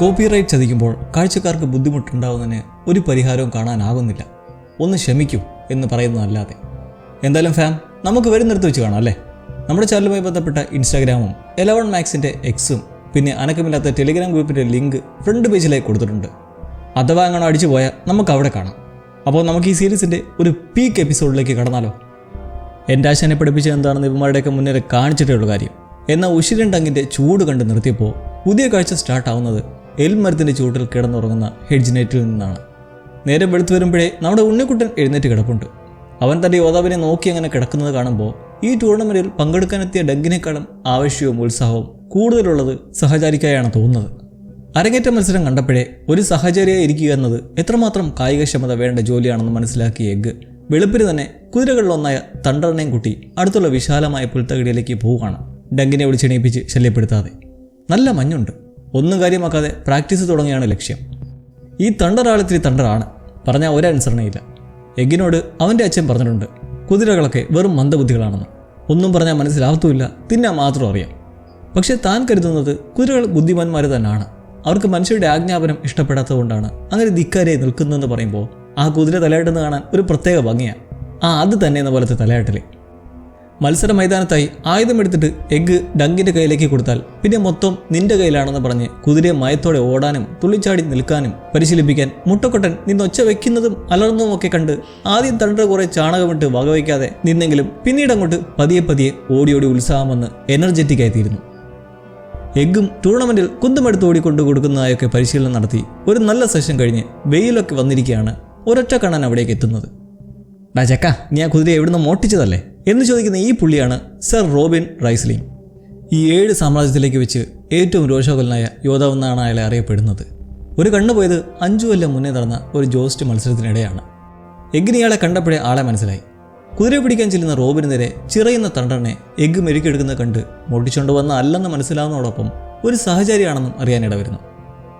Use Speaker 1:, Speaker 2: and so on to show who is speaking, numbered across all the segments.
Speaker 1: Copyright ചതിക്കുമ്പോൾ കാഴ്ചക്കാർക്ക് ബുദ്ധിമുട്ടുണ്ടാവുന്നതിന് ഒരു പരിഹാരവും കാണാനാകുന്നില്ല. ഒന്ന് ക്ഷമിക്കൂ എന്ന് പറയുന്നതല്ലാതെ. എന്തായാലും ഫാം നമുക്ക് വരുന്നിടത്ത് വെച്ച് കാണാം അല്ലേ? നമ്മുടെ ചാനലുമായി ബന്ധപ്പെട്ട ഇൻസ്റ്റാഗ്രാമും എലവൺ മാക്സിന്റെ എക്സും പിന്നെ അനക്കമില്ലാത്ത ടെലിഗ്രാം ഗ്രൂപ്പിന്റെ ലിങ്ക് ഫ്രണ്ട് പേജിലേക്ക് കൊടുത്തിട്ടുണ്ട്. അഥവാ അങ്ങനെ അടിച്ചു പോയാൽ നമുക്ക് അവിടെ കാണാം. അപ്പോൾ നമുക്ക് ഈ സീരീസിന്റെ ഒരു പീക്ക് എപ്പിസോഡിലേക്ക് കടന്നാലോ? എന്റെ ആശാനെ പഠിപ്പിച്ചത് എന്താണെന്ന് ഇവന്മാരുടെയൊക്കെ മുന്നേ കാണിച്ചിട്ടേ ഉള്ളൂ കാര്യം. എന്നാൽ ഉഷിരൻ ടങ്ങിന്റെ ചൂട് കണ്ട് നിർത്തിയപ്പോൾ പുതിയ കാഴ്ച സ്റ്റാർട്ടാവുന്നത് എൽമരത്തിന്റെ ചൂട്ടിൽ കിടന്നുറങ്ങുന്ന ഹെഡ്ജിനേറ്റിൽ നിന്നാണ്. നേരെ വെളുത്തു വരുമ്പോഴേ നമ്മുടെ ഉണ്ണിക്കുട്ടൻ എഴുന്നേറ്റ് കിടപ്പുണ്ട്. അവൻ തന്റെ യോദ്ധാവിനെ നോക്കി അങ്ങനെ കിടക്കുന്നത് കാണുമ്പോൾ ഈ ടൂർണമെന്റിൽ പങ്കെടുക്കാനെത്തിയ ഡങ്കിനേക്കാളും ആവശ്യവും ഉത്സാഹവും കൂടുതലുള്ളത് സഹചാരിക്കായാണ് തോന്നുന്നത്. അരങ്ങേറ്റ മത്സരം കണ്ടപ്പോഴേ ഒരു സഹചാരിയായി ഇരിക്കുക എന്നത് എത്രമാത്രം കായികക്ഷമത വേണ്ട ജോലിയാണെന്ന് മനസ്സിലാക്കിയ എഗ് വെളുപ്പിന് തന്നെ കുതിരകളിലൊന്നായ തണ്ടറിനെയും കുട്ടി അടുത്തുള്ള വിശാലമായ പുൽത്തകിടിയിലേക്ക് പോവുകയാണ്. ഡങ്കിനെ വിളിച്ചെണീപ്പിച്ച് ശല്യപ്പെടുത്താതെ. നല്ല മഞ്ഞുണ്ട്. ഒന്നും കാര്യമാക്കാതെ പ്രാക്ടീസ് തുടങ്ങിയാണ് ലക്ഷ്യം. ഈ തണ്ടർ ആളിത്തിരി തണ്ടറാണ് പറഞ്ഞാൽ ഒരനുസരണയില്ല എഗ്ഗിനോട് അവന്റെ അച്ഛൻ പറഞ്ഞിട്ടുണ്ട് കുതിരകളൊക്കെ വെറും മന്ദബുദ്ധികളാണെന്ന്. ഒന്നും പറഞ്ഞാൽ മനസ്സിലാവത്തുമില്ല തിന്നാൻ മാത്രം അറിയാം. പക്ഷേ താൻ കരുതുന്നത് കുതിരകൾ ബുദ്ധിമാന്മാർ തന്നെയാണ് അവർക്ക് മനുഷ്യരുടെ ആജ്ഞാപനം ഇഷ്ടപ്പെടാത്തതുകൊണ്ടാണ് അങ്ങനെ ധിക്കാരെ നിൽക്കുന്നതെന്ന് പറയുമ്പോൾ ആ കുതിര തലയാട്ടെന്ന് കാണാൻ ഒരു പ്രത്യേക ഭംഗിയാണ് ആ അത് തന്നെ എന്ന പോലത്തെ തലയാട്ടൽ. മത്സര മൈതാനത്തായി ആയുധമെടുത്തിട്ട് എഗ്ഗ് ഡങ്കിന്റെ കയ്യിലേക്ക് കൊടുത്താൽ പിന്നെ മൊത്തം നിന്റെ കയ്യിലാണെന്ന് പറഞ്ഞ് കുതിരയെ മയത്തോടെ ഓടാനും തുള്ളിച്ചാടി നിൽക്കാനും പരിശീലിപ്പിക്കാൻ മുട്ടക്കൊട്ടൻ നിന്നൊച്ച വെക്കുന്നതും അലർന്നതും ഒക്കെ കണ്ട് ആദ്യം തണ്ട കുറെ ചാണകമിട്ട് വകവയ്ക്കാതെ നിന്നെങ്കിലും പിന്നീട് അങ്ങോട്ട് പതിയെ പതിയെ ഓടിയോടി ഓടി ഉത്സാഹം വന്ന് എനർജറ്റിക് ആയിത്തീരുന്നു എഗ്ഗും ടൂർണമെന്റിൽ കുന്തമെടുത്ത് ഓടിക്കൊണ്ട് കൊടുക്കുന്നതായൊക്കെ പരിശീലനം നടത്തി ഒരു നല്ല സെഷൻ കഴിഞ്ഞ് വെയിലൊക്കെ വന്നിരിക്കുകയാണ്. ഒരൊറ്റ കണ്ണൻ അവിടേക്ക് എത്തുന്നത്. ഡാ ചക്ക നീ ആ കുതിരയെ എവിടുന്ന് മോട്ടിച്ചതല്ലേ എന്ന് ചോദിക്കുന്ന ഈ പുള്ളിയാണ് സർ റോബിൻ റൈസ്ലിംഗ്. ഈ ഏഴ് സാമ്രാജ്യത്തിലേക്ക് വെച്ച് ഏറ്റവും രോഷാകുലനായ യോദ്ധാവെന്നാണ് അയാളെ അറിയപ്പെടുന്നത്. ഒരു കണ്ണു പോയത് അഞ്ചു കൊല്ലം മുന്നേ നടന്ന ഒരു ജോസ്റ്റ് മത്സരത്തിനിടെയാണ്. എഗ്ഗിന് ഇയാളെ കണ്ടപ്പോഴേ ആളെ മനസ്സിലായി. കുതിര പിടിക്കാൻ ചെല്ലുന്ന റോബിന് നേരെ ചിറയുന്ന തണ്ടനെ എഗ്ഗ് മെരുക്കെടുക്കുന്നത് കണ്ട് മോട്ടിച്ചുകൊണ്ട് വന്ന അല്ലെന്ന് മനസ്സിലാവുന്നതോടൊപ്പം ഒരു സഹചാരിയാണെന്നും അറിയാനിട വരുന്നു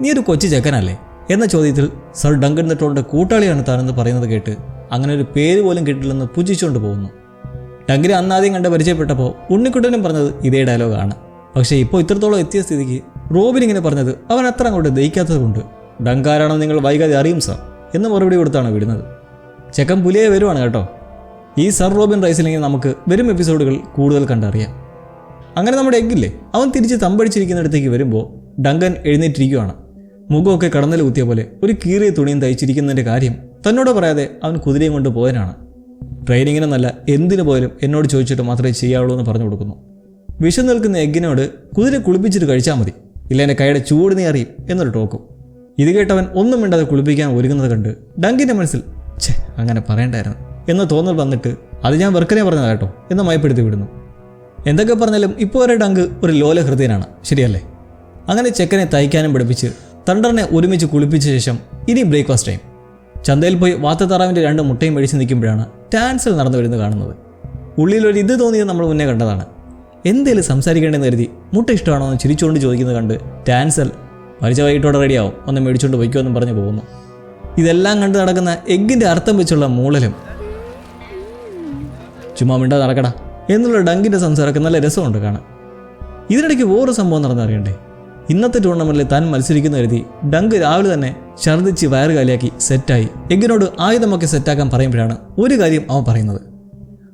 Speaker 1: നീ ഒരു കൊച്ചു ചെക്കനല്ലേ? എന്ന ചോദ്യത്തിൽ സർ ഡങ്കൻ നെട്ടോളുടെ കൂട്ടാളിയാണ് താനെന്ന് പറയുന്നത് കേട്ട് അങ്ങനെ ഒരു പേര് പോലും കിട്ടില്ലെന്ന് പുച്ഛിച്ചുകൊണ്ട് പോകുന്നു. ഡങ്കിനെ അന്നാദ്യം കണ്ട് പരിചയപ്പെട്ടപ്പോൾ ഉണ്ണിക്കുട്ടനും പറഞ്ഞത് ഇതേ ഡയലോഗാണ്. പക്ഷേ ഇപ്പോൾ ഇത്രത്തോളം എത്തിയ സ്ഥിതിക്ക് റോബിൻ ഇങ്ങനെ പറഞ്ഞത് അവൻ അത്ര അങ്ങോട്ട് ദഹിക്കാത്തത് കൊണ്ട് ഡങ്കാരാണെന്ന് നിങ്ങൾ വൈകാതെ അറിയും സർ? എന്ന് മറുപടി കൊടുത്താണ് വിടുന്നത്. ചെക്കൻ പുലിയെ വരുവാണ് കേട്ടോ. ഈ സർ റോബിൻ റൈസിലിങ്ങനെ നമുക്ക് വരും എപ്പിസോഡുകൾ കൂടുതൽ കണ്ടറിയാം. അങ്ങനെ നമ്മുടെ എഗ്ഗില്ലേ? അവൻ തിരിച്ച് തമ്പടിച്ചിരിക്കുന്നിടത്തേക്ക് വരുമ്പോൾ ഡങ്കൻ എഴുന്നേറ്റിരിക്കുകയാണ് മുഖമൊക്കെ കടന്നൽ കുത്തിയ പോലെ ഒരു കീറിയ തുണിയും തയ്ച്ചിരിക്കുന്നതിന്റെ കാര്യം തന്നോട് പറയാതെ അവൻ കുതിരയും കൊണ്ട് പോയനാണ് ട്രെയിനിങ്ങിനെന്നല്ല എന്തിനു പോലും എന്നോട് ചോദിച്ചിട്ട് മാത്രമേ ചെയ്യാവുള്ളൂ എന്ന് പറഞ്ഞു കൊടുക്കുന്നു. വിഷം നിൽക്കുന്ന എഗ്ഗിനോട് കുതിര കുളിപ്പിച്ചിട്ട് കഴിച്ചാൽ മതി. ഇല്ല എന്റെ കൈയുടെ ചൂട് നീ അറിയും എന്നൊരു ടോക്കും ഇത് കേട്ടവൻ ഒന്നും മിണ്ടാതെ കുളിപ്പിക്കാൻ ഒരുങ്ങുന്നത് കണ്ട് ഡങ്കിന്റെ മനസ്സിൽ ഛേ അങ്ങനെ പറയണ്ടായിരുന്നു എന്ന് തോന്നൽ വന്നിട്ട് അത് ഞാൻ വെറുക്കനെ പറഞ്ഞതാ കേട്ടോ എന്ന് മയപ്പെടുത്തി വിടുന്നു. എന്തൊക്കെ പറഞ്ഞാലും ഇപ്പോൾ വരെ ഡങ്ക് ഒരു ലോല ഹൃദയനാണ്. ശരിയല്ലേ? അങ്ങനെ ചെക്കനെ തയ്ക്കാനും പഠിപ്പിച്ച് തണ്ടറിനെ ഒരുമിച്ച് കുളിപ്പിച്ച ശേഷം ഇനി ബ്രേക്ക്ഫാസ്റ്റ് ടൈം ചന്തയിൽ പോയി വാത്തത്താറാവിന്റെ രണ്ട് മുട്ടയും മേടിച്ച് നിൽക്കുമ്പോഴാണ് ടാൻസൽ നടന്നു വരുന്നത് കാണുന്നത്. ഉള്ളിലൊരു ഇത് തോന്നിയത് നമ്മൾ മുന്നേ കണ്ടതാണ്. എന്തേലും സംസാരിക്കേണ്ടെന്ന് കരുതി മുട്ട ഇഷ്ടമാണോ എന്ന് ചിരിച്ചുകൊണ്ട് ചോദിക്കുന്നത് കണ്ട് ടാൻസൽ മരിച്ച വൈകിട്ടോടെ റെഡിയാവും ഒന്ന് മേടിച്ചുകൊണ്ട് വയ്ക്കുമെന്നും പറഞ്ഞു പോകുന്നു. ഇതെല്ലാം കണ്ട് നടക്കുന്ന എഗ്ഗിന്റെ അർത്ഥം വെച്ചുള്ള മൂളലും. ചുമ്മാ മിണ്ടാ നടക്കടാ. എന്നുള്ള ഡങ്കിന്റെ സംസാരമൊക്കെ നല്ല രസമുണ്ട് കാണാൻ. ഇതിനിടയ്ക്ക് വേറൊരു സംഭവം നടന്നറിയണ്ടേ? ഇന്നത്തെ ടൂർണമെന്റിൽ താൻ മത്സരിക്കുന്ന കരുതി ഡങ്ക് രാവിലെ തന്നെ ഛർദ്ദിച്ച് വയറ് കാലിയാക്കി സെറ്റായി. എഗ്ഗിനോട് ആയുധമൊക്കെ സെറ്റാക്കാൻ പറയുമ്പോഴാണ് ഒരു കാര്യം അവൻ പറയുന്നത്.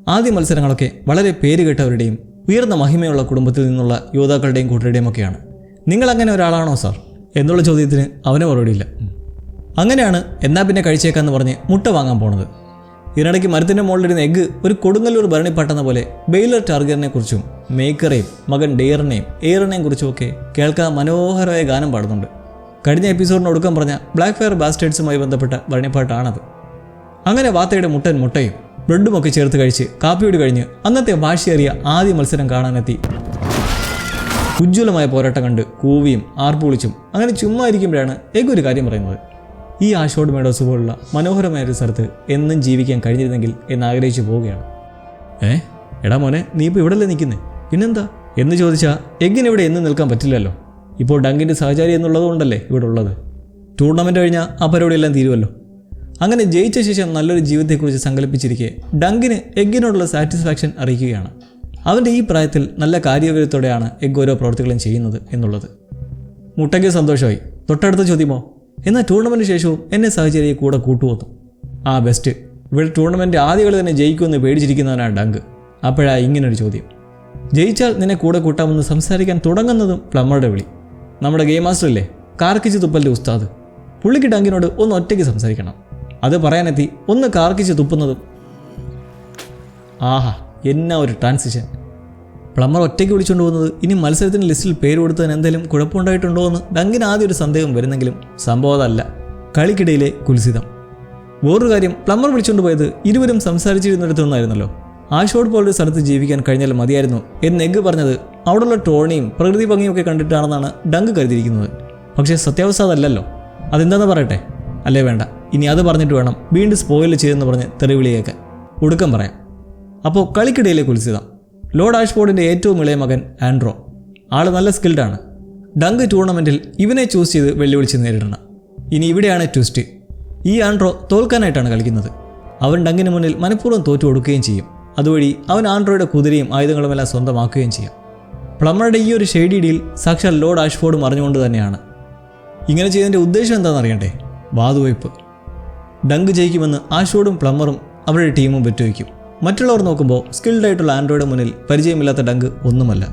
Speaker 1: ആദ്യ മത്സരങ്ങളൊക്കെ വളരെ പേര് കേട്ടവരുടെയും ഉയർന്ന മഹിമയുള്ള കുടുംബത്തിൽ നിന്നുള്ള യോദ്ധാക്കളുടെയും കൂട്ടരുടെയും ഒക്കെയാണ്. നിങ്ങൾ അങ്ങനെ ഒരാളാണോ സാർ എന്നുള്ള ചോദ്യത്തിന് അവന് മറുപടിയില്ല. അങ്ങനെയാണ് എന്നാ പിന്നെ കഴിച്ചേക്കാന്ന് പറഞ്ഞ് മുട്ട വാങ്ങാൻ പോണത്. ഇതിനിടയ്ക്ക് മരത്തിന്റെ മുകളിലിരുന്ന എഗ്ഗ് ഒരു കൊടുങ്ങല്ലൂർ ഭരണിപ്പാട്ടെന്ന പോലെ ബെയിലർ ടാർഗറിനെ കുറിച്ചും മേക്കറേയും മകൻ ഡെയറിനെയും എയറിനെയും കുറിച്ചുമൊക്കെ കേൾക്കാൻ മനോഹരമായ ഗാനം പാടുന്നുണ്ട്. കഴിഞ്ഞ എപ്പിസോഡിന് ഒടുക്കം പറഞ്ഞ ബ്ലാക്ക് ഫയർ ബാസ്റ്റേഡ്സുമായി ബന്ധപ്പെട്ട ഭരണിപ്പാട്ടാണത് അങ്ങനെ വാത്തയുടെ മുട്ടൻ മുട്ടയും ബ്രെഡുമൊക്കെ ചേർത്ത് കഴിച്ച് കാപ്പിയോട് കഴിഞ്ഞ് അന്നത്തെ വാശിയേറിയ ആദ്യ മത്സരം കാണാനെത്തി. ഉജ്ജ്വലമായ പോരാട്ടം കണ്ട് കൂവിയും ആർപ്പുളിച്ചും അങ്ങനെ ചുമ്മാ ഇരിക്കുമ്പോഴാണ് ഒരു കാര്യം പറയുന്നത്. ഈ ആഷോഡ് മേഡോസ് പോലുള്ള മനോഹരമായ ഒരു സ്ഥലത്ത് എന്നും ജീവിക്കാൻ കഴിഞ്ഞിരുന്നെങ്കിൽ എന്ന് ആഗ്രഹിച്ചു പോവുകയാണ്. ഏ? എടാ മോനെ നീ ഇപ്പോൾ ഇവിടെയല്ലേ നിൽക്കുന്നേ? പിന്നെന്താ? എന്ന് ചോദിച്ചാൽ എങ്ങനെ ഇവിടെ എന്നും നിൽക്കാൻ പറ്റില്ലല്ലോ. ഇപ്പോൾ ഡങ്കിന്റെ സഹചാരി എന്നുള്ളത് കൊണ്ടല്ലേ ഇവിടെ ഉള്ളത് ടൂർണമെന്റ് കഴിഞ്ഞാൽ ആ പരിപാടിയെല്ലാം തീരുമല്ലോ അങ്ങനെ ജയിച്ച ശേഷം നല്ലൊരു ജീവിതത്തെക്കുറിച്ച് സങ്കല്പിച്ചിരിക്കെ ഡങ്കിന് എഗ്ഗിനോടുള്ള സാറ്റിസ്ഫാക്ഷൻ അറിയിക്കുകയാണ്. അവന്റെ ഈ പ്രായത്തിൽ നല്ല കാര്യവിവരത്തോടെയാണ് എഗ് ഓരോ പ്രവർത്തികളും ചെയ്യുന്നത് എന്നുള്ളത്. മുട്ടയ്ക്ക് സന്തോഷമായി. തൊട്ടടുത്ത ചോദ്യമോ? എന്നാൽ ടൂർണമെന്റ് ശേഷവും എന്നെ സാഹചര്യ കൂടെ കൂട്ടുവന്നു. ആ ബെസ്റ്റ് ഇവിടെ ടൂർണമെന്റ് ആദ്യ കളി തന്നെ ജയിക്കുമെന്ന് പേടിച്ചിരിക്കുന്നവനാണ് ഡങ്ക്. അപ്പോഴാ ഇങ്ങനൊരു ചോദ്യം. ജയിച്ചാൽ നിന്നെ കൂടെ കൂട്ടാമെന്ന് സംസാരിക്കാൻ തുടങ്ങുന്നതും പ്ലമ്മറുടെ വിളി. നമ്മുടെ ഗെയിം മാസ്റ്റർ ഇല്ലേ? കാർക്കിച്ച് തുപ്പലിന്റെ ഉസ്താദ്. പുള്ളിക്ക് ഡങ്കിനോട് ഒന്ന് ഒറ്റയ്ക്ക് സംസാരിക്കണം. അത് പറയാനെത്തി ഒന്ന് കാർക്കിച്ച് തുപ്പുന്നതും. ആഹാ എന്നാ ഒരു ട്രാൻസിഷൻ പ്ലമ്മർ ഒറ്റയ്ക്ക് വിളിച്ചുകൊണ്ട് പോകുന്നത് ഇനി മത്സരത്തിന് ലിസ്റ്റിൽ പേര് കൊടുത്തതിന് എന്തെങ്കിലും കുഴപ്പമുണ്ടായിട്ടുണ്ടോ എന്ന് ഡങ്കിന് ആദ്യം ഒരു സന്ദേഹം വരുന്നെങ്കിലും സംഭവം അതല്ല. കളിക്കിടയിലെ കുൽസിതം. വേറൊരു കാര്യം പ്ലമ്മർ വിളിച്ചുകൊണ്ട് പോയത് ഇരുവരും സംസാരിച്ചിരുന്നിടത്തു നിന്നായിരുന്നല്ലോ. ആ ഷോട്ട് പോലൊരു സ്ഥലത്ത് ജീവിക്കാൻ കഴിഞ്ഞാൽ മതിയായിരുന്നു എന്ന് എഗ് പറഞ്ഞത് അവിടെയുള്ള ടോണിയും പ്രകൃതി ഭംഗിയും ഒക്കെ കണ്ടിട്ടാണെന്നാണ് ഡങ്ക് കരുതിയിരിക്കുന്നത്. പക്ഷേ സത്യാവസ്ഥ അതല്ലല്ലോ. അതെന്താണെന്ന് പറയട്ടെ? അല്ലേ വേണ്ട. ഇനി അത് പറഞ്ഞിട്ട് വേണം വീണ്ടും സ്പോയിൽ ചെയ്തെന്ന് പറഞ്ഞ് തെറിവിളിയേക്കാൻ ഒടുക്കം പറയാം. അപ്പോൾ കളിക്കിടയിലെ കുൽസിത. ലോർഡ് ആഷ്ഫോർഡിന്റെ ഏറ്റവും ഇളയ മകൻ ആൻഡ്രോ. ആൾ നല്ല സ്കിൽഡാണ് ഡങ്ക് ടൂർണമെന്റിൽ ഇവനെ ചൂസ് ചെയ്ത് വെല്ലുവിളിച്ച് നേരിടണം. ഇനി ഇവിടെയാണ് ട്വിസ്റ്റ് ഈ ആൻഡ്രോ തോൽക്കാനായിട്ടാണ് കളിക്കുന്നത്. അവൻ ഡങ്കിന് മുന്നിൽ മനഃപൂർവം തോറ്റു കൊടുക്കുകയും ചെയ്യും. അതുവഴി അവൻ ആൻഡ്രോയുടെ കുതിരയും ആയുധങ്ങളും എല്ലാം സ്വന്തമാക്കുകയും ചെയ്യാം. പ്ലമ്മറുടെ ഈ ഒരു ഷെയ്ഡി ഡീൽ സാക്ഷാൽ ലോർഡ് ആഷ്ഫോർഡും അറിഞ്ഞുകൊണ്ട് തന്നെയാണ്. ഇങ്ങനെ ചെയ്തതിന്റെ ഉദ്ദേശം എന്താണെന്ന് അറിയണ്ടേ? വാതുവയ്പ് ഡങ്ക് ജയിക്കുമെന്ന് ആഷോടും പ്ലമ്മറും അവരുടെ ടീമും വെറ്റുവയ്ക്കും മറ്റുള്ളവർ നോക്കുമ്പോൾ സ്കിൽഡ് ആയിട്ടുള്ള ആൻഡ്രോയുടെ മുന്നിൽ പരിചയമില്ലാത്ത ഡങ്ക് ഒന്നുമല്ല.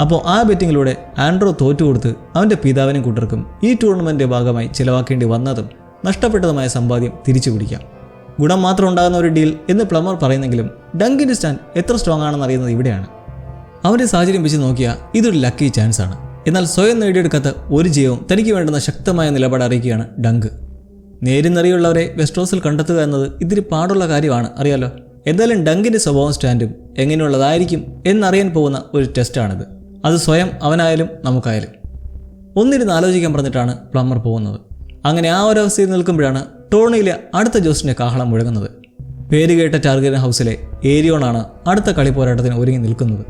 Speaker 1: അപ്പോൾ ആ ബെറ്റിങ്ങിലൂടെ ആൻഡ്രോ തോറ്റുകൊടുത്ത് അവന്റെ പിതാവിനും കൂട്ടർക്കും ഈ ടൂർണമെന്റിന്റെ ഭാഗമായി ചിലവാക്കേണ്ടി വന്നതും നഷ്ടപ്പെട്ടതുമായ സമ്പാദ്യം തിരിച്ചു പിടിക്കാം ഗുണം മാത്രം ഉണ്ടാകുന്ന ഒരു ഡീൽ എന്ന് പ്ലമർ പറയുന്നെങ്കിലും ഡങ്കിന്റെ സ്റ്റാൻഡ് എത്ര സ്ട്രോങ് ആണെന്ന് അറിയുന്നത് ഇവിടെയാണ്. അവന്റെ സാഹചര്യം വെച്ച് നോക്കിയാൽ ഇതൊരു ലക്കി ചാൻസ് ആണ്. എന്നാൽ സ്വയം നേടിയെടുക്കാത്ത ഒരു ജയവും തനിക്ക് വേണ്ടുന്ന ശക്തമായ നിലപാട് അറിയിക്കുകയാണ് ഡങ്ക് നേരിന്നറിയുള്ളവരെ വെസ്ട്രോസിൽ കണ്ടെത്തുക എന്നത് ഇത്തിരി പാടുള്ള കാര്യമാണ് അറിയാലോ? എന്തായാലും ഡങ്കിന്റെ സ്വഭാവം സ്റ്റാൻഡും എങ്ങനെയുള്ളതായിരിക്കും എന്നറിയാൻ പോകുന്ന ഒരു ടെസ്റ്റാണിത് അത് സ്വയം അവനായാലും നമുക്കായാലും. ഒന്നിരുന്ന് ആലോചിക്കാൻ പറഞ്ഞിട്ടാണ് പ്ലമ്മർ പോകുന്നത്. അങ്ങനെ ആ ഒരു അവസ്ഥയിൽ നിൽക്കുമ്പോഴാണ് ടോണിയിലെ അടുത്ത ജോസിന്റെ കാഹളം മുഴങ്ങുന്നത്. പേരുകേട്ട ടാർഗറ്റ് ഹൗസിലെ ഏരിയോണാണ് അടുത്ത കളി പോരാട്ടത്തിന് ഒരുങ്ങി നിൽക്കുന്നത്.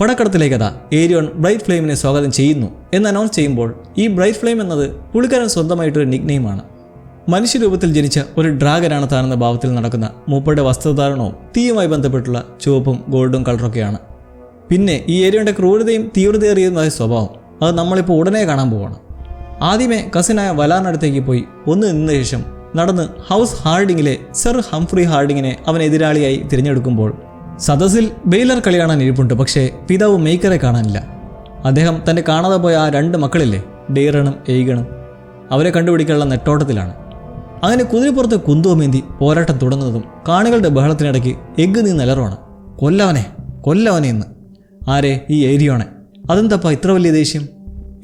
Speaker 1: പടക്കടത്തിലേക്ക് കഥ ഏരിയോൺ ബ്രൈറ്റ് ഫ്ലെയിമിനെ സ്വാഗതം ചെയ്യുന്നു എന്ന് അനൗൺസ് ചെയ്യുമ്പോൾ ഈ ബ്രൈറ്റ് ഫ്ലെയിം എന്നത് പുള്ളിക്കാരൻ സ്വന്തമായിട്ടൊരു നിക്നെയിമാണ് മനുഷ്യരൂപത്തിൽ ജനിച്ച ഒരു ഡ്രാഗനാണ് താനെന്ന ഭാവത്തിൽ നടക്കുന്ന മൂപ്പയുടെ വസ്ത്രധാരണവും തീയുമായി ബന്ധപ്പെട്ടുള്ള ചുവപ്പും ഗോൾഡും കളറൊക്കെയാണ്. പിന്നെ ഈ ഏരിയോന്റെ ക്രൂരതയും തീവ്രതയേറിയതുമായ സ്വഭാവം അത് നമ്മളിപ്പോൾ ഉടനെ കാണാൻ പോവാണ്. ആദ്യമേ കസിനായ വലാനടുത്തേക്ക് പോയി. ഒന്ന് നിന്ന ശേഷം നടന്ന് ഹൗസ് ഹാർഡിങ്ങിലെ സർ ഹംഫ്രി ഹാർഡിങ്ങിനെ അവൻ എതിരാളിയായി തിരഞ്ഞെടുക്കുമ്പോൾ സദസ്സിൽ ബെയിലർ കളി കാണാൻ ഇരിപ്പുണ്ട് പക്ഷേ പിതാവ് മെയ്ക്കറെ കാണാനില്ല. അദ്ദേഹം തന്റെ കാണാതെ പോയ ആ രണ്ട് മക്കളില്ലേ ഡെയ്റണും എയ്ഗണും അവരെ കണ്ടുപിടിക്കാനുള്ള നെട്ടോട്ടത്തിലാണ്. അങ്ങനെ കുതിരപ്പുറത്ത് കുന്തുവമേന്തി പോരാട്ടം തുടങ്ങുന്നതും കാണികളുടെ ബഹളത്തിനിടയ്ക്ക് എഗ്ഗ് നീ നിലറുവാണ് കൊല്ലവനെ കൊല്ലവനെ എന്ന് ആരെ ഈ ഏരിയോണെ അതെന്തപ്പാ ഇത്ര വലിയ ദേഷ്യം?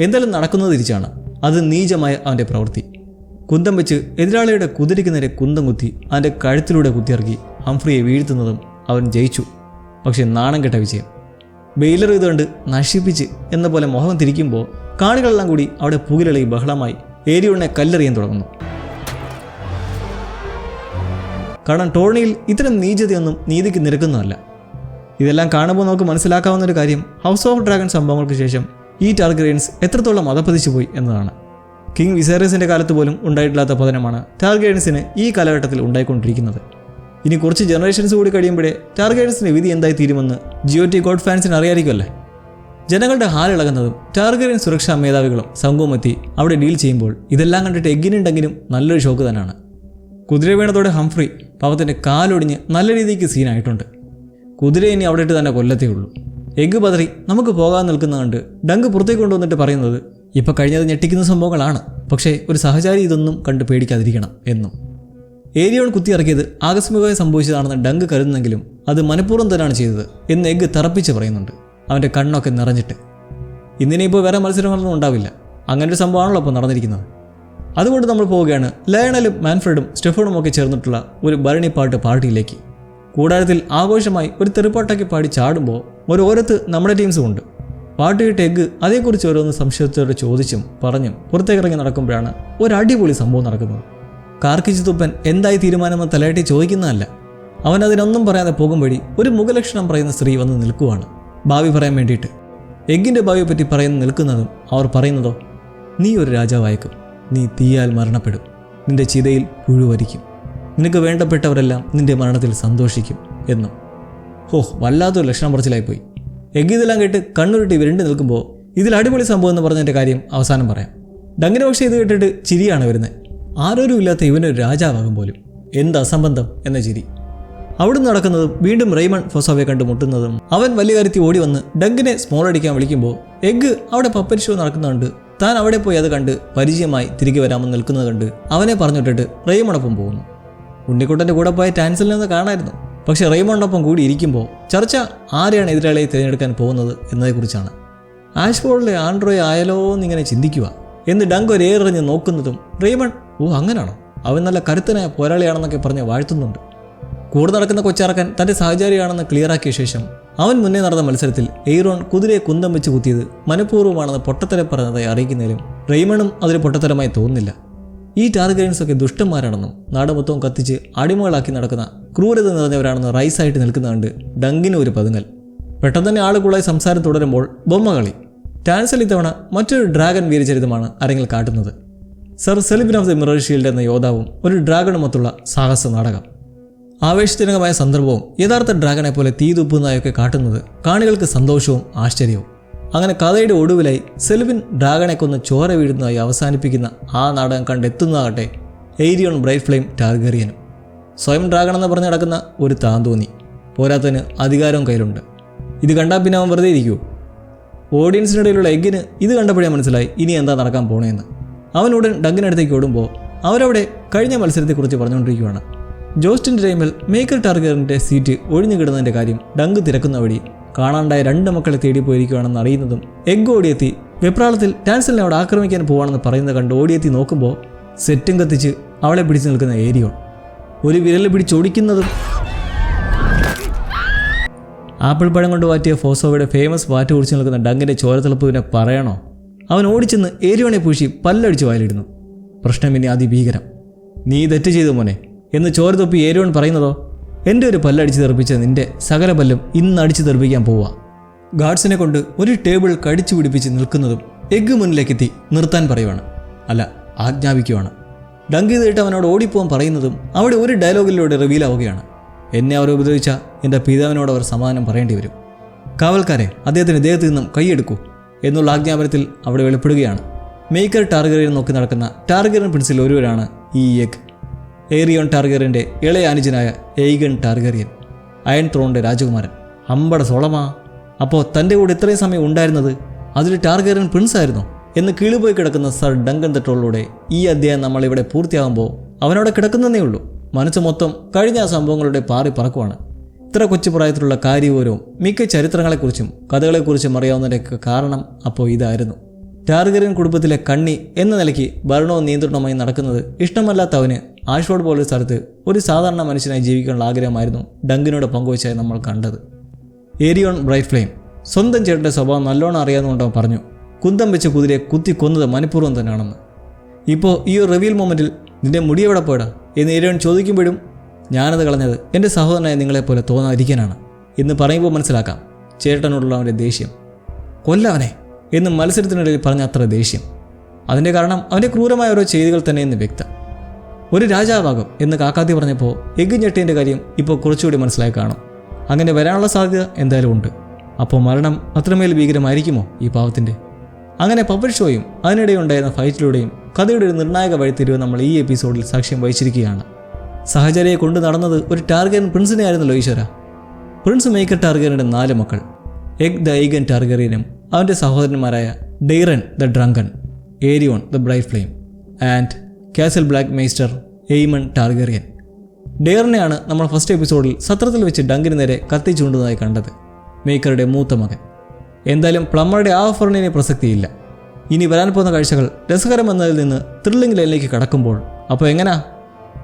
Speaker 1: എന്തായാലും നടക്കുന്നത് തിരിച്ചാണ് അത് നീചമായ അവന്റെ പ്രവൃത്തി. കുന്തം വെച്ച് എതിരാളിയുടെ കുതിരയ്ക്ക് നേരെ കുന്തം കുത്തി അവന്റെ കഴുത്തിലൂടെ കുത്തിയിറക്കി ഹംഫ്രിയെ വീഴ്ത്തുന്നതും അവൻ ജയിച്ചു. പക്ഷേ നാണം കെട്ട വിജയം. ബെയിലർ ഇതുകൊണ്ട് നശിപ്പിച്ച് എന്ന പോലെ മുഖം തിരിക്കുമ്പോൾ കാണികളെല്ലാം കൂടി അവിടെ പുകിലളി ബഹളമായി ഏരിയോണിനെ കല്ലെറിയാൻ തുടങ്ങുന്നു. കാരണം ടോണിയിൽ ഇത്തരം നീചതയൊന്നും നീതിക്ക് നിരക്കുന്നതല്ല. ഇതെല്ലാം കാണുമ്പോൾ നമുക്ക് മനസ്സിലാക്കാവുന്ന ഒരു കാര്യം ഹൗസ് ഓഫ് ഡ്രാഗൺ സംഭവങ്ങൾക്ക് ശേഷം ഈ ടാർഗറിയൻസ് എത്രത്തോളം മതപ്പതിച്ചു പോയി എന്നതാണ്. കിങ് വിസേറിയസിന്റെ കാലത്ത് പോലും ഉണ്ടായിട്ടില്ലാത്ത പതനമാണ് ടാർഗേഡൻസിന് ഈ കാലഘട്ടത്തിൽ ഉണ്ടായിക്കൊണ്ടിരിക്കുന്നത്. ഇനി കുറച്ച് ജനറേഷൻസ് കൂടി കഴിയുമ്പോഴേ ടാർഗേഡൻസിന്റെ വിധി എന്തായി തീരുമെന്ന് ജിയോ ടി ഗോഡ് ഫാൻസിന് അറിയായിരിക്കുമല്ലേ? ജനങ്ങളുടെ ഹാലിളകുന്നതും ടാർഗറിയൻ സുരക്ഷാ മേധാവികളും സംഘവും എത്തി അവിടെ ഡീൽ ചെയ്യുമ്പോൾ ഇതെല്ലാം കണ്ടിട്ട് എഗ്ഗിനുണ്ടെങ്കിലും നല്ലൊരു ഷോക്ക് തന്നെയാണ്. കുതിര വീണതോടെ ഹംഫ്രി പാവത്തിന്റെ കാലൊടിഞ്ഞ് നല്ല രീതിക്ക് സീനായിട്ടുണ്ട്. കുതിര ഇനി അവിടെ ഇട്ട് തന്നെ കൊല്ലത്തേ ഉള്ളൂ. എഗ്ഗ് പതറി നമുക്ക് പോകാൻ നിൽക്കുന്ന കണ്ട് ഡങ്ക് പുറത്തേക്ക് കൊണ്ടുവന്നിട്ട് പറയുന്നത് ഇപ്പോൾ കഴിഞ്ഞത് ഞെട്ടിക്കുന്ന സംഭവങ്ങളാണ്. പക്ഷേ ഒരു സഹചാരി ഇതൊന്നും കണ്ട് പേടിക്കാതിരിക്കണം എന്നും. ഏരിയോൺ കുത്തിയിറക്കിയത് ആകസ്മികമായി സംഭവിച്ചതാണെന്ന് ഡങ്ക് കരുതുന്നെങ്കിലും അത് മനഃപൂർവം തന്നെയാണ് ചെയ്തത് എന്ന് എഗ്ഗ് തറപ്പിച്ച് പറയുന്നുണ്ട്. അവന്റെ കണ്ണൊക്കെ നിറഞ്ഞിട്ട്. ഇന്നിനെ ഇപ്പോൾ വേറെ മത്സരങ്ങളൊന്നും ഉണ്ടാവില്ല. അങ്ങനെ ഒരു സംഭവമാണല്ലോ ഇപ്പോൾ നടന്നിരിക്കുന്നത്. അതുകൊണ്ട് നമ്മൾ പോവുകയാണ് ലയണലും മാൻഫ്രഡും സ്റ്റെഫോണും ഒക്കെ ചേർന്നിട്ടുള്ള ഒരു ഭരണിപ്പാട്ട് പാർട്ടിയിലേക്ക്. കൂടാരത്തിൽ ആഘോഷമായി ഒരു തെറിപ്പാട്ടൊക്കെ പാടി ചാടുമ്പോൾ ഒരു ഓരത്ത് നമ്മുടെ ടീംസും ഉണ്ട്. പാട്ട് കിട്ടിയ എഗ് അതേക്കുറിച്ച് ഓരോന്ന് സംശയത്തോടെ ചോദിച്ചും പറഞ്ഞും പുറത്തേക്കിറങ്ങി നടക്കുമ്പോഴാണ് ഒരു അടിപൊളി സംഭവം നടക്കുന്നത്. കാർക്കിച്ച് തുപ്പൻ എന്തായി തീരുമാനമെന്ന് തലയാട്ടി ചോദിക്കുന്നതല്ല. അവൻ അതിനൊന്നും പറയാതെ പോകും വഴി ഒരു മുഖലക്ഷണം പറയുന്ന സ്ത്രീ വന്ന് നിൽക്കുവാണ്. ഭാവി പറയാൻ വേണ്ടിയിട്ട്. എഗ്ഗിന്റെ ഭാവിയെ പറ്റി പറയുന്ന നിൽക്കുന്നതും അവർ പറയുന്നതോ നീ ഒരു രാജാവായേക്കും. നീ തീയാൽ മരണപ്പെടും. നിന്റെ ചിതയിൽ പുഴുവരിക്കും നിനക്ക് വേണ്ടപ്പെട്ടവരെല്ലാം നിന്റെ മരണത്തിൽ സന്തോഷിക്കും എന്നും. ഓഹ് വല്ലാത്തൊരു ലക്ഷണം പറച്ചിലായിപ്പോയി എങ്കിൽ ഇതെല്ലാം കേട്ട് കണ്ണുരുട്ടി വിരണ്ടു നിൽക്കുമ്പോൾ ഇതിൽ അടിപൊളി സംഭവം എന്ന് പറഞ്ഞതിന്റെ കാര്യം അവസാനം പറയാം. ഡങ്ങനെ പക്ഷേ ഇത് കേട്ടിട്ട് ചിരിയാണ് വരുന്നത്. ആരോരും ഇല്ലാത്ത ഇവനൊരു രാജാവാകും പോലും. എന്ത് അസംബന്ധം എന്ന ചിരി. അവിടുന്ന് നടക്കുന്നതും വീണ്ടും റെയ്മൺ ഫോസോവയെ കണ്ട് മുട്ടുന്നതും അവൻ വലിയ കാര്യത്തിൽ ഓടി വന്ന് ഡങ്കിനെ സ്മോൾ അടിക്കാൻ വിളിക്കുമ്പോൾ എഗ് അവിടെ പപ്പരി ഷോ നടക്കുന്നുണ്ട്. താൻ അവിടെ പോയി അത് കണ്ട് പരിചയമായി തിരികെ വരാമെന്ന് നിൽക്കുന്നത് കണ്ട് അവനെ പറഞ്ഞിട്ടിട്ട് റെയ്മണൊപ്പം പോകുന്നു. ഉണ്ണിക്കുട്ടന്റെ കൂടെ പോയ ടാൻസിൽ നിന്ന് കാണായിരുന്നു. പക്ഷേ റെയ്മോണ്ടൊപ്പം കൂടി ഇരിക്കുമ്പോൾ ചർച്ച ആരെയാണ് എതിരാളിയെ തിരഞ്ഞെടുക്കാൻ പോകുന്നത് എന്നതിനെക്കുറിച്ചാണ്. ആഷ്ബോളിലെ ആൻഡ്രോയ് ആയാലോ എന്നിങ്ങനെ ചിന്തിക്കുക. എന്ന് ഡങ്ക് ഒരു ഏറെറിഞ്ഞ് നോക്കുന്നതും റെയ്മൺ ഓ അങ്ങനെയാണോ അവൻ നല്ല കരുത്തനായ പോരാളിയാണെന്നൊക്കെ പറഞ്ഞ് വാഴ്ത്തുന്നുണ്ട്. കൂടെ നടക്കുന്ന കൊച്ചാർക്കൻ തന്റെ സഹചാരിയാണെന്ന് ക്ലിയറാക്കിയ ശേഷം അവൻ മുന്നേ നടന്ന മത്സരത്തിൽ എയ്റോൺ കുതിരയെ കുന്തം വെച്ച് കുത്തിയത് മനഃപൂർവമാണെന്ന് പൊട്ടത്തരം പറഞ്ഞതായി അറിയിക്കുന്നതിലും റെയ്മണും അതൊരു പൊട്ടത്തരമായി തോന്നുന്നില്ല. ഈ ടാർഗറ്റൻസ് ഒക്കെ ദുഷ്ടന്മാരാണെന്നും നാട് മൊത്തവും കത്തിച്ച് അടിമകളാക്കി നടക്കുന്ന ക്രൂരത നിറഞ്ഞവരാണെന്ന് റൈസായിട്ട് നിൽക്കുന്നതുകൊണ്ട് ഡങ്കിന് ഒരു പതുങ്ങൽ പെട്ടെന്ന് തന്നെ ആളുകളായി സംസാരം തുടരുമ്പോൾ ബൊമ്മകളി ടാൻസൽ ഇത്തവണ മറ്റൊരു ഡ്രാഗൺ വീരചരിതമാണ് അരങ്ങിൽ കാട്ടുന്നത്. Sir Serwyn of the mirror shield എന്ന യോദ്ധാവും ഒരു ഡ്രാഗണുമൊത്തുള്ള സാഹസ നാടകം. ആവേശജനകമായ സന്ദർഭവും യഥാർത്ഥ ഡ്രാഗനെ പോലെ തീതുപ്പുന്നതായൊക്കെ കാട്ടുന്നത് കാണികൾക്ക് സന്തോഷവും ആശ്ചര്യവും. അങ്ങനെ കഥയുടെ ഒടുവിലായി സെൽവിൻ ഡ്രാഗണെ കൊന്ന് ചോര വീഴുന്നതായി അവസാനിപ്പിക്കുന്ന ആ നാടകം കണ്ടെത്തുന്നതാകട്ടെ എയ്രിയോൺ ബ്രൈറ്റ് ഫ്ലെയിം ടാർഗറിയനും. സ്വയം ഡ്രാഗൺ എന്ന് പറഞ്ഞ് നടക്കുന്ന ഒരു താന്തോന്നി. പോരാത്തതിന് അധികാരവും കയ്യിലുണ്ട്. ഇത് കണ്ടാൽ പിന്നെ അവൻ വെറുതെ ഇരിക്കൂ ഓഡിയൻസിനിടയിലുള്ള എഗ്ഗിന് ഇത് കണ്ടപ്പോഴേ മനസ്സിലായി ഇനി എന്താ നടക്കാൻ പോണേന്ന്. അവൻ ഉടൻ ഡങ്കിനടുത്തേക്ക് ഓടുമ്പോൾ അവരവിടെ കഴിഞ്ഞ മത്സരത്തെക്കുറിച്ച് പറഞ്ഞുകൊണ്ടിരിക്കുകയാണ്. ജോസ്റ്റിന്റെ ടൈമിൽ മേക്കർ ടാർഗറിന്റെ സീറ്റ് ഒഴിഞ്ഞു കിടന്നതിന്റെ കാര്യം ഡങ്ക് തിരക്കുന്ന വഴി കാണാണ്ടായ രണ്ട് മക്കളെ തേടി പോയിരിക്കുകയാണെന്ന് അറിയുന്നതും എഗ് ഓടിയെത്തി. വെപ്രാളത്തിൽ ടാൻസലിനെ അവിടെ ആക്രമിക്കാൻ പോവാണെന്ന് പറയുന്നത് കണ്ട് ഓടിയെത്തി നോക്കുമ്പോൾ സെറ്റും കത്തിച്ച് അവളെ പിടിച്ചു നിൽക്കുന്ന ഏരിയോൺ. ഒരു വിരൽ പിടിച്ചൊടിക്കുന്നതും ആപ്പിൾ പഴം കൊണ്ട് മാറ്റിയ ഫോസോവയുടെ ഫേമസ് വാറ്റ് കുടിച്ചു നിൽക്കുന്ന ഡങ്കിന്റെ ചോരത്തിളപ്പ് പിന്നെ പറയണോ? അവൻ ഓടിച്ചെന്ന് ഏരിയോണെ പൂശി പല്ലടിച്ച് വായിലിടുന്നു. പ്രശ്നം ഇനി അതിഭീകരം. നീ തെറ്റ് ചെയ്തു മോനെ. എന്ന് ചോര തൊപ്പി ഏരിയോൺ പറയുന്നതോ? എന്റെ ഒരു പല്ലടിച്ച് തെറിപ്പിച്ച നിന്റെ സകല പല്ലും ഇന്ന് അടിച്ചു തെറിപ്പിക്കാൻ പോവാ. ഗാർഡ്സിനെ കൊണ്ട് ഒരു ടേബിൾ കടിച്ചു പിടിപ്പിച്ച് നിൽക്കുന്നതും എഗ് മുന്നിലേക്കെത്തി നിർത്താൻ പറയുവാണ്. അല്ല ആജ്ഞാപിക്കുവാണ്. ഡങ്കി ചെയ്തിട്ട് അവനോട് ഓടിപ്പോവാൻ പറയുന്നതും അവിടെ ഒരു ഡയലോഗിലൂടെ റിവീൽ ആവുകയാണ്. എന്നെ അവർ ഉപദ്രവിച്ച എന്റെ പിതാവിനോട് അവർ സമാധാനം പറയേണ്ടി വരും. കാവൽക്കാരെ അദ്ദേഹത്തിന് ഇദ്ദേഹത്തിൽ നിന്നും കൈയെടുക്കൂ എന്നുള്ള ആജ്ഞാപനത്തിൽ അവിടെ വെളിപ്പെടുകയാണ്. മേക്കർ ടാർഗറിയൻ നോക്കി നടക്കുന്ന ടാർഗറിൻ പ്രിൻസിൽ ഒരുവരാണ് ഈ എഗ് ഏറിയോൺ ടാർഗറിയന്റെ ഇളയ അനുജനായ എയ്ഗൺ ടാർഗറിയൻ അയൺ ത്രോണിന്റെ രാജകുമാരൻ. അമ്പട സോളമാ. അപ്പോൾ തന്റെ കൂടെ ഇത്രയും സമയം ഉണ്ടായിരുന്നത് അതിൽ ടാർഗറിയൻ പ്രിൻസ് ആയിരുന്നു? എന്ന് കീഴുപോയി കിടക്കുന്ന സർ ഡങ്കൻ ദ ട്രോളിലൂടെ ഈ അധ്യായം നമ്മളിവിടെ പൂർത്തിയാകുമ്പോൾ അവനവിടെ കിടക്കുന്നതേ ഉള്ളൂ. മനസ്സ് മൊത്തം കഴിഞ്ഞ ആ സംഭവങ്ങളുടെ പാറി പറക്കുവാണ്. ഇത്ര കൊച്ചു പ്രായത്തിലുള്ള കാര്യവിവരവും മിക്ക ചരിത്രങ്ങളെക്കുറിച്ചും കഥകളെക്കുറിച്ചും അറിയാവുന്നതിന്റെയൊക്കെ കാരണം അപ്പോൾ ഇതായിരുന്നു. ടാർഗറിയൻ കുടുംബത്തിലെ കണ്ണി എന്ന നിലയ്ക്ക് ഭരണവും നിയന്ത്രണവുമായി നടക്കുന്നത് ഇഷ്ടമല്ലാത്ത ആഷ്ഫോർഡ് പോലൊരു സ്ഥലത്ത് ഒരു സാധാരണ മനുഷ്യനായി ജീവിക്കാനുള്ള ആഗ്രഹമായിരുന്നു ഡങ്കിനോട് പങ്കുവച്ചായി നമ്മൾ കണ്ടത്. ഏരിയോൺ ബ്രൈറ്റ് ഫ്ലെയിം സ്വന്തം ചേട്ടന്റെ സ്വഭാവം നല്ലോണം അറിയാവുന്നതുകൊണ്ട് അവൻ പറഞ്ഞു കുന്തം വെച്ച് കുതിരയെ കുത്തി കൊന്നത് മനഃപൂർവം തന്നെയാണെന്ന്. ഇപ്പോൾ ഈ ഒരു റിവീൽ മൊമെന്റിൽ നിന്റെ മുടി എവിടെ പോയടാ? എന്ന് ഏരിയോൺ ചോദിക്കുമ്പോഴും ഞാനത് കളഞ്ഞത് എന്റെ സഹോദരനായ നിങ്ങളെപ്പോലെ തോന്നാതിരിക്കാനാണ്. എന്ന് പറയുമ്പോൾ മനസ്സിലാക്കാം ചേട്ടനോടുള്ള അവന്റെ ദേഷ്യം. കൊല്ലവനെ എന്ന് മത്സരത്തിനിടയിൽ പറഞ്ഞ അത്ര ദേഷ്യം. അതിന്റെ കാരണം അവന്റെ ക്രൂരമായ ഓരോ ചെയ്തികൾ തന്നെയെന്ന് വ്യക്തം. ഒരു രാജാവാകും എന്ന് കാക്കാത്തി പറഞ്ഞപ്പോൾ എഗ് ഞെട്ടിന്റെ കാര്യം ഇപ്പോൾ കുറച്ചുകൂടി മനസ്സിലായി കാണും. അങ്ങനെ വരാനുള്ള സാധ്യത എന്തായാലും ഉണ്ട്. അപ്പോൾ മരണം അത്രമേൽ ഭീകരമായിരിക്കുമോ ഈ പാവത്തിന്റെ അങ്ങനെ പപ്പറ്റ് ഷോയും അതിനിടെ ഉണ്ടായിരുന്ന ഫൈറ്റിലൂടെയും കഥയുടെ ഒരു നിർണായക വഴിത്തിരിവ് നമ്മൾ ഈ എപ്പിസോഡിൽ സാക്ഷ്യം വഹിച്ചിരിക്കുകയാണ്. സഹചര്യയെ കൊണ്ട് നടന്നത് ഒരു ടാർഗൻ പ്രിൻസിനെ ആയിരുന്നല്ലോ ഈശ്വര. പ്രിൻസ് മേക്കർ ടാർഗറിന്റെ നാല് മക്കൾ. എഗ് ദ ഐഗൻ ടാർഗറിയനും അവന്റെ സഹോദരന്മാരായ Daeron the drunken Aerion the bright flame and Castle Black maester Aemon Targaryen ഡെയറിനെയാണ് നമ്മൾ ഫസ്റ്റ് എപ്പിസോഡിൽ സത്രത്തിൽ വെച്ച് ഡങ്കിന് നേരെ കത്തി കണ്ടത്. മേക്കറുടെ മൂത്ത മകൻ. എന്തായാലും പ്ലമ്മറുടെ ആ ഓഫറിനെ പ്രസക്തിയില്ല. ഇനി വരാൻ പോകുന്ന കാഴ്ചകൾ രസകരം എന്നതിൽ നിന്ന് ത്രില്ലിംഗ് ലൈനിലേക്ക് കടക്കുമ്പോൾ. അപ്പോൾ എങ്ങനാ?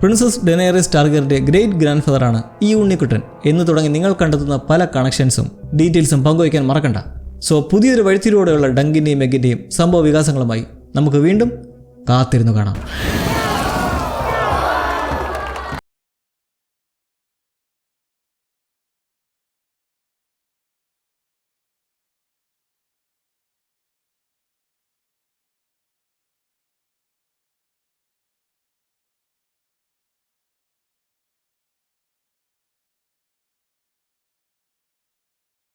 Speaker 1: പ്രിൻസസ് ഡെനേറിസ് ടാർഗറിന്റെ ഗ്രേറ്റ് ഗ്രാൻഡ് ഫാദറാണ് ഈ ഉണ്ണിക്കുട്ടൻ എന്ന് തുടങ്ങി നിങ്ങൾ കണ്ടെത്തുന്ന പല കണക്ഷൻസും ഡീറ്റെയിൽസും പങ്കുവയ്ക്കാൻ മറക്കണ്ട. സോ പുതിയൊരു വഴിത്തിലൂടെയുള്ള ഡങ്കിന്റെയും മെഗിന്റെയും സംഭവ വികാസങ്ങളുമായി നമുക്ക് വീണ്ടും കാത്തിരുന്നു കാണാം.